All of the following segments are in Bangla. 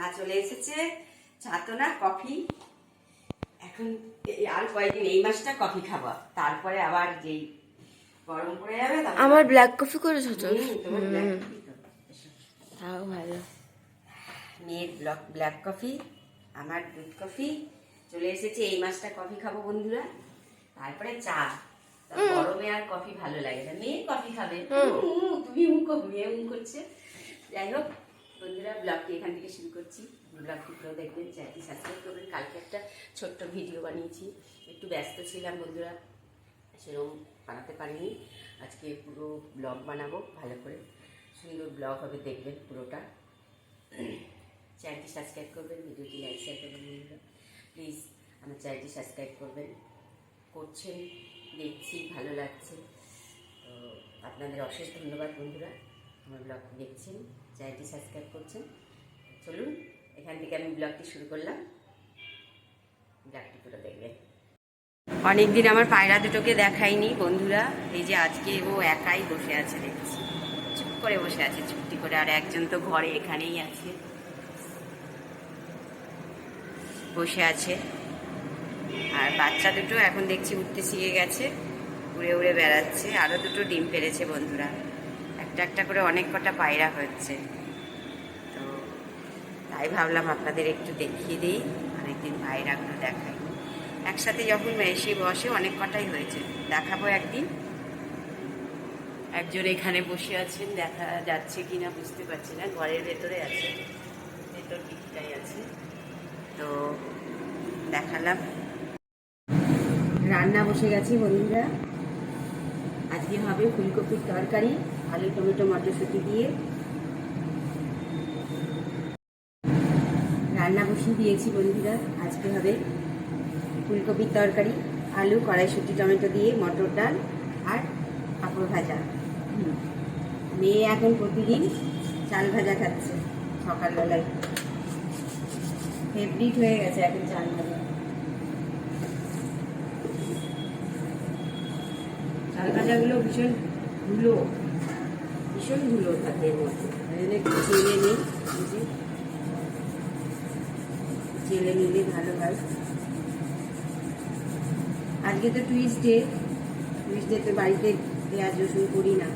চা চলে এসেছে। চা তো না কফি। এখন এই আর কয়েকদিন এই মাসটা কফি খাব। তারপরে আবার যেই গরম পড়ে যাবে আমার ব্ল্যাক কফি করেছ তো তোমার তো। তাও ভালো। মেয়ের ব্লক ব্ল্যাক কফি আমার দুধ কফি চলে এসেছে এই মাসটা কফি খাব বন্ধুরা। তারপরে চা। গরমে আর কফি ভালো লাগে না। মেয়ে কফি খাবে। তুমি উম করো মেয়ে উম করছে। যাই হোক বন্ধুরা ব্লগটি এখান থেকে শুরু করছি। ব্লগটি পুরো দেখবেন, চ্যানেলটি সাবস্ক্রাইব করবেন। কালকে একটা ছোট্ট ভিডিও বানিয়েছি। একটু ব্যস্ত ছিলাম বন্ধুরা, সেরকম বানাতে পারিনি। আজকে পুরো ব্লগ বানাবো, ভালো করে। সুন্দর ব্লগ হবে, দেখবেন পুরোটা। চ্যানেলটি সাবস্ক্রাইব করবেন, ভিডিওটি লাইক শেয়ার করবেন বন্ধুরা। প্লিজ আমার চ্যানেলটি সাবস্ক্রাইব করবেন। করছেন, দেখছি, ভালো লাগছে। তো আপনাদের অশেষ ধন্যবাদ বন্ধুরা, আমার ব্লগটি দেখছেন। চ্যানেলটি সাবস্ক্রাইব করছেন। চলুন, এখান থেকে আমি ব্লগটি শুরু করলাম। ব্লগটি পুরো দেখবেন। অনেকদিন আমার পায়রা দুটোকে দেখাইনি, বন্ধুরা। এই যে আজকে ও একাই বসে আছে, দেখছি। চুপ করে বসে আছে, চুপটি করে। আর একজন তো ঘরে এখানেই আছে। বসে আছে। আর বাচ্চা দুটো এখন দেখছি উঠতে শিখে গেছে। উড়ে উড়ে বেড়াচ্ছে। আরও দুটো ডিম পেরেছে, বন্ধুরা। একটা একটা করে অনেক কটা পায়রা হচ্ছে। তো তাই ভাবলাম আপনাদের একটু দেখিয়ে দিই, অনেকদিন পায়রাগুলো দেখাই। একসাথে যখন এসে বসে অনেক কটাই হয়েছে, দেখাবো একদিন। একজন এখানে বসে আছেন, দেখা যাচ্ছে কি না বুঝতে পারছি না, ঘরের ভেতরে আছে, ভেতর দিকটাই আছে। তো দেখালাম। রান্না বসে গেছি বন্ধুরা। আজকে হবে ফুলকপির তরকারি। আলু টমেটো, মটরশুঁটি দিয়ে রান্না বসিয়ে দিয়েছি বন্ধুরা। আজকে হবে ফুলকপির তরকারি, আলু, কড়াইশুঁটি, টমেটো দিয়ে মটর ডাল আর পাঁপড় ভাজা। মেয়ে এখন প্রতিদিন চাল ভাজা খাচ্ছে সকালবেলায়। ফেভারিট হয়ে গেছে এখন চাল ভাজা। চাল ভাজাগুলো ভীষণ ধুলো। ভীষণ ধুলো থাকে এর মধ্যে। একটু চেলে নিই। চেলে নিলে ভালো হয়। আজকে তো টুইসডে টুইসডে তো বাড়িতে পেঁয়াজ, রসুন করি না।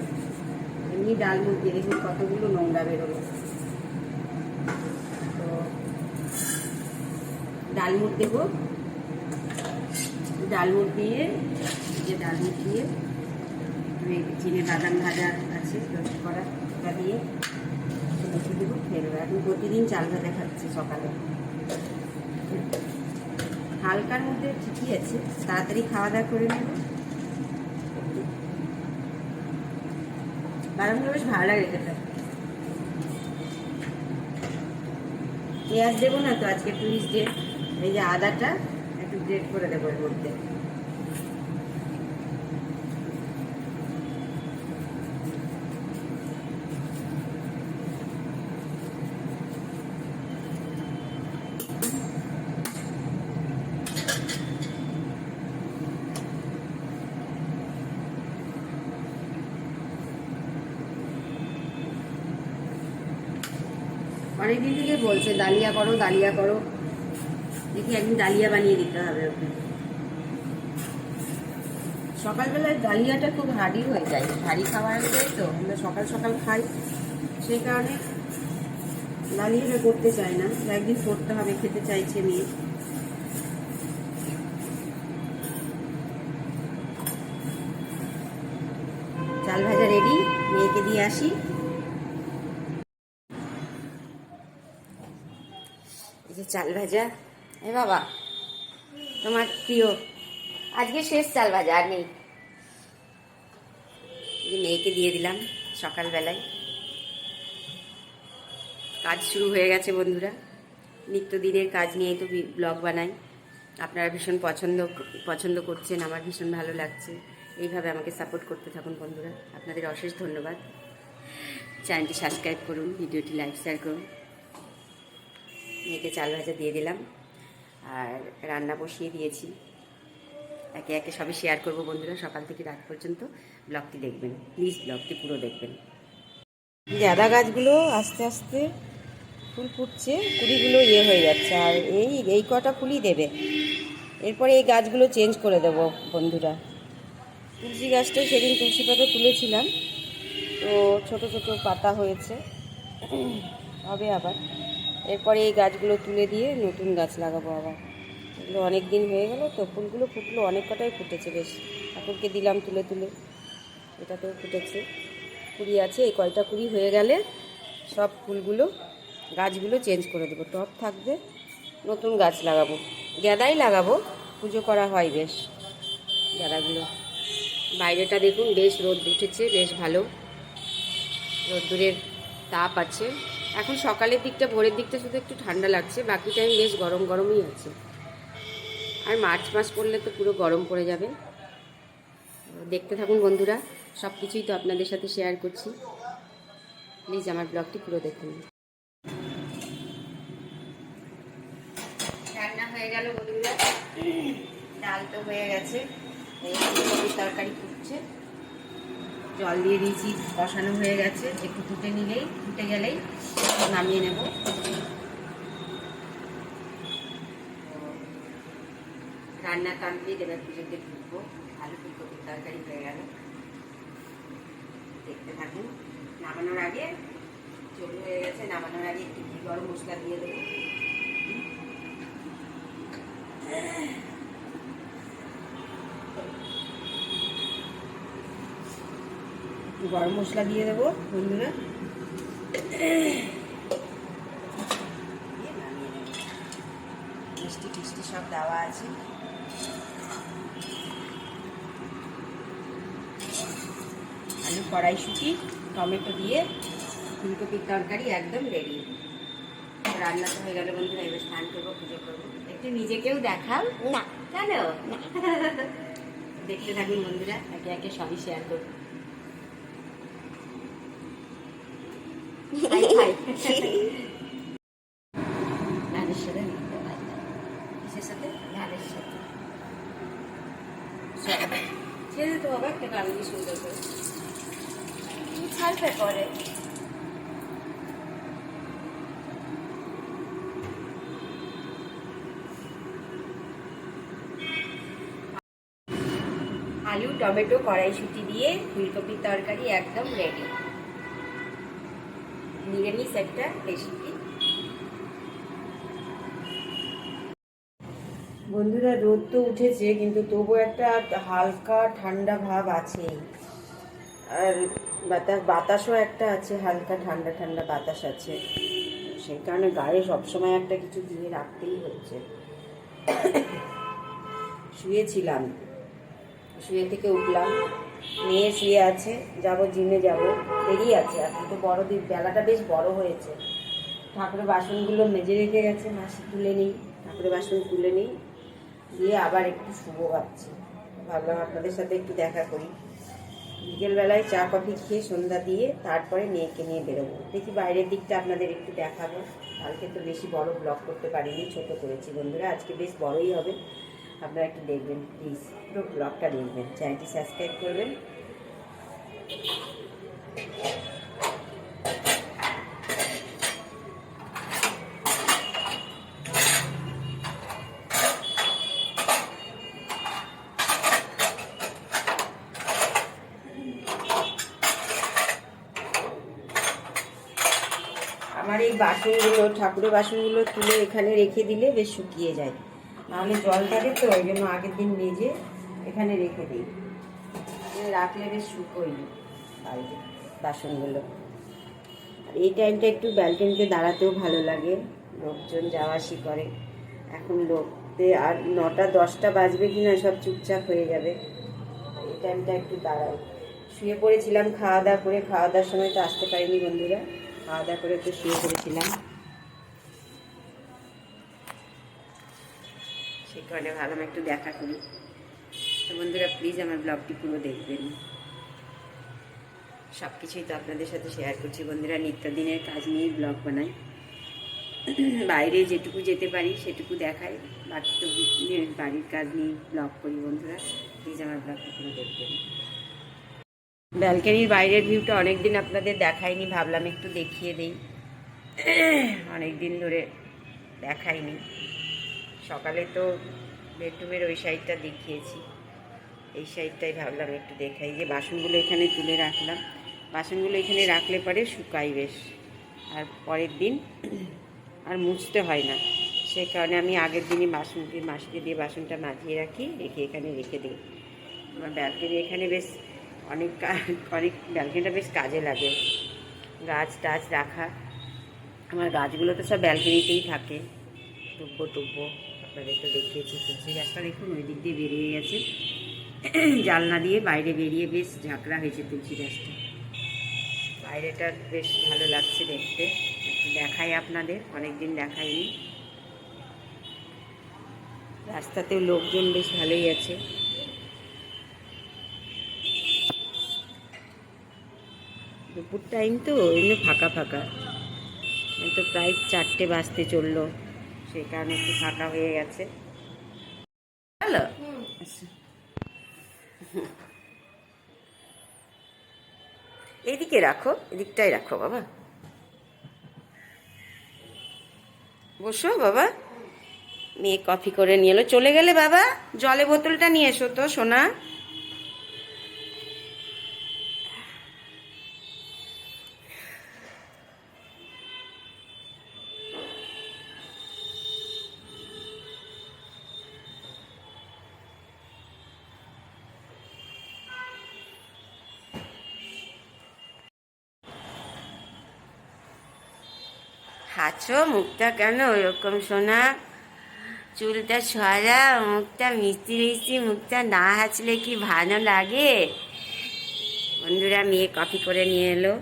এমনি ডাল দিয়ে দেখুন কতগুলো নোংরা বেরোলো। তো ডালমুট দেবো। ডালমুট দিয়ে যে ডালমুট দিয়ে। চিনে বাদাম ভাজা আছে রোস্ট করা ওটা দিয়ে মেখে দেবো খেয়ে নেব প্রতিদিন চাল ভাজা খাচ্ছি সকালে। হালকার মধ্যে ঠিকই আছে, তাড়াতাড়ি খাওয়া দাওয়া করে নেব। বাদামগুলো বেশ ভালো লাগে খেতে। পেঁয়াজ দেবো না তো, আজকে টুইসডে এই যে আদাটা একটু গ্রেট করে দেবো এর মধ্যে অনেকদিন থেকে বলছে ডালিয়া করো ডালিয়া করো। দেখি একদিন ডালিয়া বানিয়ে দিতে হবে ওকে। সকালবেলায় ডালিয়াটা খুব হার্ডি হয়ে যায়, ভারী খাবার হয়ে যায় তো, আমরা সকাল সকাল খাই। সেই কারণে ডালিয়াটা করতে চাই না, একদিন করতে হবে, খেতে চাইছে মেয়ে। চাল ভাজা রেডি মেয়েকে দিয়ে আসি। চাল ভাজা। এ বাবা, তোমার প্রিয়। আজকে শেষ চাল ভাজা, আর নেই। মেয়েকে দিয়ে দিলাম সকালবেলায়। কাজ শুরু হয়ে গেছে বন্ধুরা। নিত্যদিনের কাজ নিয়েই তো ব্লগ বানাই। আপনারা ভীষণ পছন্দ পছন্দ করছেন, আমার ভীষণ ভালো লাগছে। এইভাবে আমাকে সাপোর্ট করতে থাকুন বন্ধুরা। আপনাদের অশেষ ধন্যবাদ। চ্যানেলটি সাবস্ক্রাইব করুন, ভিডিওটি লাইক শেয়ার করুন। মেয়েকে চাল ভাজা দিয়ে দিলাম আর রান্না বসিয়ে দিয়েছি। একে একে সবই শেয়ার করব বন্ধুরা, সকাল থেকে রাত পর্যন্ত ব্লগটি দেখবেন। প্লিজ ব্লগটি পুরো দেখবেন। গাঁদা গাছগুলো আস্তে আস্তে ফুল ফুটছে, কুড়িগুলো ইয়ে হয়ে যাচ্ছে। আর এই এই কটা ফুলই দেবে। এরপরে এই গাছগুলো চেঞ্জ করে দেবো বন্ধুরা। তুলসী গাছটা সেদিন তুলসী পাতা তুলেছিলাম। তো ছোট ছোট পাতা হয়েছে। হবে আবার। এরপরে এই গাছগুলো তুলে দিয়ে নতুন গাছ লাগাবো আবার। এগুলো অনেক দিন হয়ে গেল তো, ফুলগুলো ফুটলো, অনেক কটাই ফুটেছে বেশ। ঠাকুরকে দিলাম তুলে তুলে, এটাতেও ফুটেছে। কুড়ি আছে, এই কয়টা কুড়ি হয়ে গেলে সব ফুলগুলো, গাছগুলো চেঞ্জ করে দেবো। টব থাকবে, নতুন গাছ লাগাবো। গ্যাদাই লাগাবো, পুজো করা হয় বেশ। গ্যাদাগুলো। বাইরেটা দেখুন, বেশ রোদ উঠেছে, বেশ ভালো। রোদ্দুরের তাপ আছে। এখন সকালের দিকটা, ভোরের দিকটা শুধু একটু ঠান্ডা লাগছে, বাকি টাইম বেশ গরম গরমই আছে। আর মার্চ মাস পড়লে তো পুরো গরম পড়ে যাবে। দেখতে থাকুন বন্ধুরা সব কিছুই তো আপনাদের সাথে শেয়ার করছি। প্লিজ আমার ব্লগটি পুরো দেখুন। রান্না হয়ে গেল বন্ধুরা। ডাল তো হয়ে গেছে। তরকারি ফুটছে। জল দিয়ে দিয়েছি, বসানো হয়ে গেছে। একটু ফুটে নিলেই ফুটে গেলেই নামিয়ে নেব। রান্না কমপ্লিট এবার পুজোতে ঢুকবো। আলু ফুলকপির তরকারি হয়ে গেল। দেখতে থাকুন। নামানোর আগে চলু হয়ে গেছে। নামানোর আগে একটু গরম মশলা দিয়ে দেবো। গরম মশলা দিয়ে দেবো বন্ধুরা। মিষ্টি টিষ্টি সব দেওয়া আছে। আলু কড়াইশুটি টমেটো দিয়ে ফুলকপির তরকারি একদম রেডি রান্না তো হয়ে গেল বন্ধুরা এবার স্নান করব পুজো করব। একটু নিজেকেও দেখাও। না। কেন? দেখতে থাকুন বন্ধুরা একে একে সবই শেয়ার করব। গানের সাথে নিতে। কিসের সাথে? গানের সাথে। ছেড়ে দিতে হবে একটা গান দিয়ে সুন্দর করে ছাড়বে পরে আলু টমেটো কড়াইশুটি দিয়ে ফুলকপির তরকারি একদম রেডি নিরামিষ একটা রেসিপি। বন্ধুরা, রোদ তো উঠেছে, কিন্তু তবু একটা হালকা ঠান্ডা ভাব আছে আর বাতাস, বাতাসও একটা আছে, হালকা ঠান্ডা ঠান্ডা বাতাস আছে। সেই কারণে গায়ে সবসময় একটা কিছু দিয়ে রাখতেই হচ্ছে। শুয়েছিলাম। শুয়ে থেকে উঠলাম। মেয়ে শুয়ে আছে, যাব জিমে যাব, দেরি আছে এখন তো বড় দিন বেলাটা বেশ বড় হয়েছে। ঠাকুরের বাসনগুলো মেজে রেখে গেছে, মাসি তুলে নিই, ঠাকুরের বাসন তুলে নিই, দিয়ে আবার একটু শুভ ভাবছি। ভাবলাম আপনাদের সাথে একটু দেখা করি। বিকেলবেলায় চা, কফি খেয়ে সন্ধ্যা দিয়ে তারপরে মেয়েকে নিয়ে বেরোবো। দেখি বাইরের দিকটা আপনাদের একটু দেখাবো। কালকে তো বেশি বড় ব্লগ করতে পারিনি, ছোট করেছি বন্ধুরা, আজকে বেশ বড়ই হবে। আপনারা একটু দেখবেন প্লিজ পুরো ব্লগটা দেখবেন চ্যানেলটি সাবস্ক্রাইব করবেন। আমার এই বাসনগুলো, ঠাকুরের বাসনগুলো তুলে এখানে রেখে দিলে বেশ শুকিয়ে যায়। নাহলে জল থাকে তো ওই জন্য আগের দিন মেজে এখানে রেখে দিই। রাখলে বেশ শুকোই বাইরে বাসনগুলো। আর এই টাইমটা একটু ব্যালকনিতে দাঁড়াতেও ভালো লাগে, লোকজন যাওয়া আসি করে। এখন লোকতে আর নটা দশটা বাজবে কি না সব চুপচাপ হয়ে যাবে। এই টাইমটা একটু দাঁড়াই শুয়ে পড়েছিলাম খাওয়া দাওয়া করে, খাওয়া দাওয়ার সময় তো আসতে পারিনি বন্ধুরা। খাওয়া দাওয়া করে একটু শুয়ে পড়েছিলাম। কারণে ভাবলাম একটু দেখা করি। তো বন্ধুরা প্লিজ আমার ব্লগটি পুরো দেখবেন। সব কিছুই তো আপনাদের সাথে শেয়ার করছি। বন্ধুরা, নিত্যদিনের কাজ নিয়েই ব্লগ বানাই। বাইরে যেটুকু যেতে পারি, সেটুকু দেখাই। বাকি তো বাড়ির কাজ নিয়ে ব্লগ করি বন্ধুরা। প্লিজ আমার ব্লগটি পুরো দেখবেন। ব্যালকানির বাইরের ভিউটা অনেক দিন আপনাদের দেখাইনি, ভাবলাম একটু দেখিয়ে দেই। অনেক দিন ধরে দেখাইনি। সকালে তো বেডরুমের ওই সাইডটা দেখিয়েছি। এই সাইডটাই ভাবলাম একটু দেখাই যে বাসনগুলো এখানে তুলে রাখলাম। বাসনগুলো এখানে রাখলে পরে শুকাই বেশ। আর পরের দিন আর মুছতে হয় না। সে কারণে আমি আগের দিনই বাসনটি মাসকে দিয়ে বাসনটা মাজিয়ে রাখি, রেখে এখানে রেখে দিই। আমার ব্যালকনি এখানে বেশ অনেক অনেক ব্যালকনিটা বেশ কাজে লাগে। গাছ টাছ রাখা। আমার গাছগুলো তো সব ব্যালকনিতেই থাকে। টুব্বো টুব্বো। আপনাদের তো দেখিয়েছি তুলসী গাছটা দেখুন, ওই দিক দিয়ে বেরিয়ে গেছে। জানলা দিয়ে বাইরে বেরিয়ে বেশ ঝাঁকড়া হয়েছে তুলসী গাছটা। বাইরেটা বেশ ভালো লাগছে দেখতে। দেখাই আপনাদের, অনেকদিন দেখাইনি। রাস্তাতেও লোকজন বেশ ভালোই আছে। দুপুর টাইম তো, এমনি ফাঁকা ফাঁকা। তো প্রায় চারটে বাজতে চলল। সেই কারণে একটু ফাঁকা হয়ে গেছে। হ্যালো? আচ্ছা। এদিকে রাখো এদিকটাই রাখো বাবা। বসো বাবা। মেয়ে কফি করে নিয়ে এলো। চলে গেলে বাবা জলে বোতলটা নিয়ে এসো তো সোনা। হাঁচো মুখটা কেন ওরকম সোনা? চুলটা সরা মুখটা মিষ্টি মিষ্টি, মুখটা না হাঁচলে কি ভালো লাগে? বন্ধুরা, মেয়ে কফি করে নিয়ে এলো।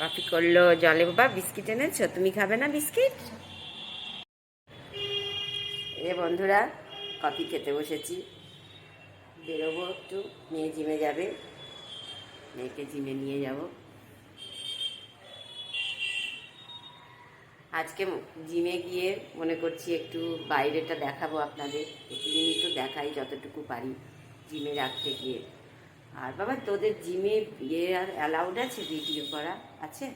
কফি করল জলে বাবা, বিস্কিট এনেছো? তুমি খাবে না বিস্কিট? এ বন্ধুরা, কফি খেতে বসেছি। বেরোবো একটু, মেয়ে জিমে যাবে। মেয়েকে জিমে নিয়ে যাব। আজকে জিমে গিয়ে মনে করছি একটু বাইরেটা দেখাবো আপনাদের। প্রতিদিনই তো দেখাই যতটুকু পারি জিমে রাখতে গিয়ে। আর বাবা, তোদের জিমে ইয়ে আর অ্যালাউড আছে ভিডিও করা? আছে?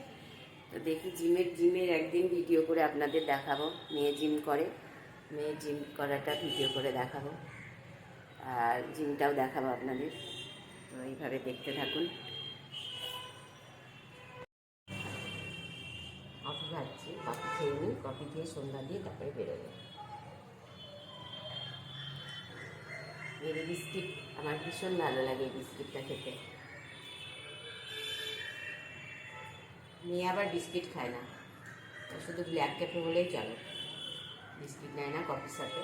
তো দেখি জিমের জিমের একদিন ভিডিও করে আপনাদের দেখাবো। মেয়ে জিম করে, মেয়ে জিম করাটা ভিডিও করে দেখাবো। আর জিমটাও দেখাবো আপনাদের। তো এইভাবে দেখতে থাকুন। কফি খেয়ে নিই কফি খেয়ে সন্ধ্যা দিয়ে তারপরে বেরোবো। বিস্কিট, আমার ভীষণ ভালো লাগে এই বিস্কিটটা খেতে। মেয়ে আবার বিস্কিট খায় না। শুধু ব্ল্যাক ক্যাফে হলেই চলে। বিস্কিট নেয় না কফির সাথে।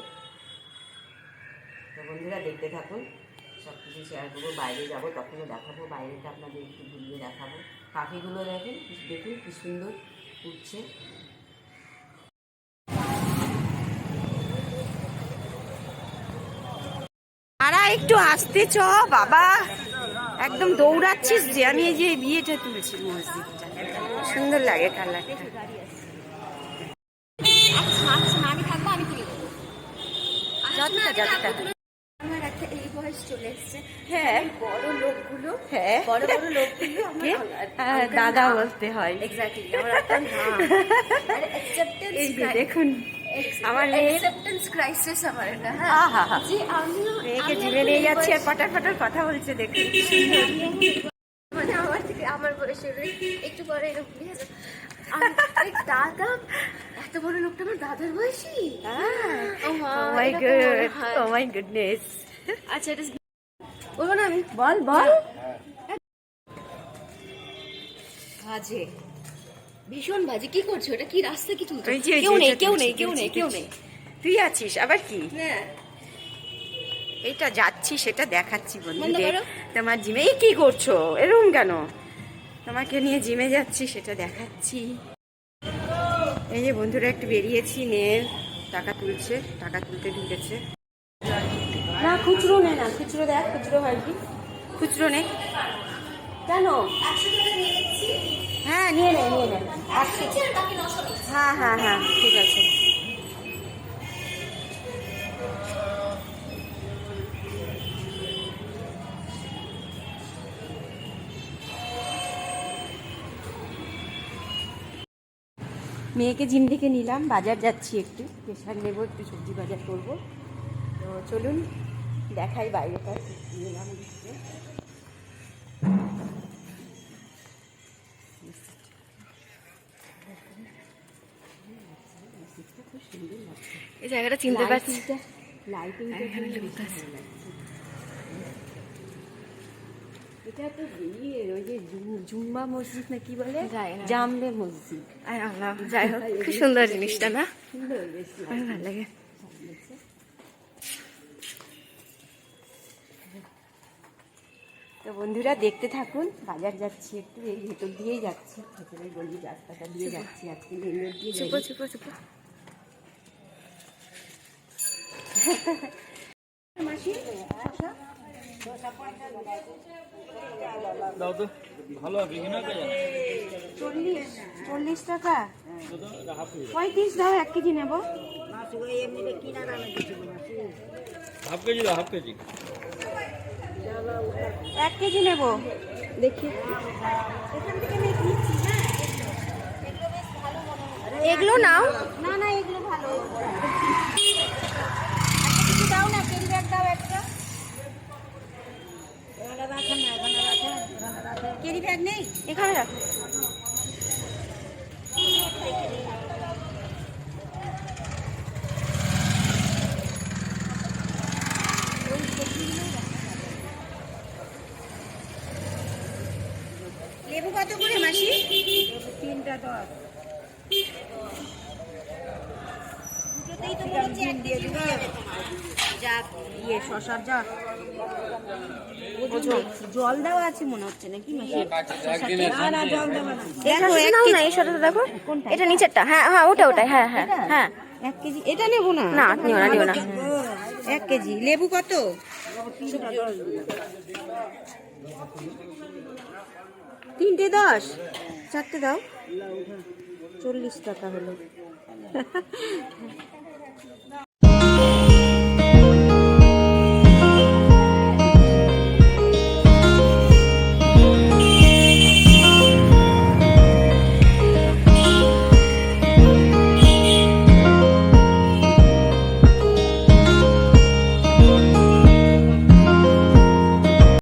তো বন্ধুরা, দেখতে থাকুন। সব কিছু শেয়ার করব, বাইরে যাব, তখনও দেখাবো। বাইরেটা আপনাদের একটু ঘুরিয়ে দেখাবো। পাখিগুলো দেখেন, দেখুন কি সুন্দর উঠছে আরা একটু আসতে চ বাবা। একদম দৌড়াচ্ছিস যে আমি এই যে বিয়েটা তুলছি মসজিদটা সুন্দর লাগে কালারটা। হ্যাঁ। হ্যাঁ। হ্যাঁ, দাদা বলতে হয়। দেখুন। আমার অ্যাকসেপ্টেন্স ক্রাইসিস আমার এটা হ্যাঁ। যে আমিও মেয়েকে আমি নিয়ে যাচ্ছি আর পটার পটার কথা বলছে দেখুন মানে আমার থেকে আমার বয়সের একটু পরে এরকম বুঝে যাবে। দাদা এত বড় লোকটা আমার দাদার বয়সী? মাই গড হয়। ও মাই গুডনেস আচ্ছা এটা বলব না আমি? বল বল। বাজে। ভীষণ বাজে। কি করছ? এটা কি রাস্তা কি তুলছো কেউ নেই কেউ নেই কেউ নেই কেউ নেই। তুই আছিস? আবার কি? হ্যাঁ। এইটা যাচ্ছি সেটা দেখাচ্ছি বন্ধ বন্ধুদের তোমার জিমে এই কি করছ? এরকম কেন? তোমাকে নিয়ে জিমে যাচ্ছি সেটা দেখাচ্ছি। এই যে বন্ধুরা একটু বেরিয়েছি মেয়ের টাকা তুলছে টাকা তুলতে ঢুকেছে। না খুচরো নে না খুচরো দেখ খুচরো হয় কি? খুচরো নে। কেন? হ্যাঁ নিয়ে নে নিয়ে নে। হ্যাঁ হ্যাঁ হ্যাঁ ঠিক আছে। মেয়েকে জিম থেকে নিলাম, বাজার যাচ্ছি একটু। প্রেশার নেব, একটু সবজি বাজার করব। তো চলুন, দেখাই বাইরেটা। নিলাম জায়গাটা চিনতে পারছি। এটা তো ইয়ে ওই যে জুম্মা মসজিদ না কি বলে। জামবে মসজিদ। আল্লাহ যাই হোক খুব সুন্দর জিনিসটা না? সুন্দর বেশ ভালো লাগে। তো বন্ধুরা দেখতে থাকুন বাজার যাচ্ছি একটু এই ভেতর দিয়েই যাচ্ছি ভেতরের গলির রাস্তাটা দিয়ে যাচ্ছি আজকে রোড দিয়ে চুপো চুপো চুপো দাও তো ভালো হবে কিনা কে জানে চল্লিশ টাকা? পঁয়ত্রিশ দাও এক কেজি নেব। হাফ কেজি দাও হাফ কেজি। এক কেজি নেব। দেখি। এগুলো নাও। না না এগুলো ভালো কিছু দাও না কেজি ব্যাগ দাও একটা। কেরি ব্যাগ নেই এখানে রাখো লেবু কত করে মাসি তিনটা দশ দুটোতেই তো মনে হচ্ছে এক কেজি হয়ে যাবে তোমার যাক ইয়ে শশার যা জল দেওয়া আছে মনে হচ্ছে নাকি? দেখো এটা নিচেরটা। হ্যাঁ হ্যাঁ ওটা ওটাই হ্যাঁ হ্যাঁ হ্যাঁ। এক কেজি এটা নেব না? না নিও না নিও না। এক কেজি। লেবু কত? তিনটে দশ। চারটে দাও। চল্লিশ টাকা হলো।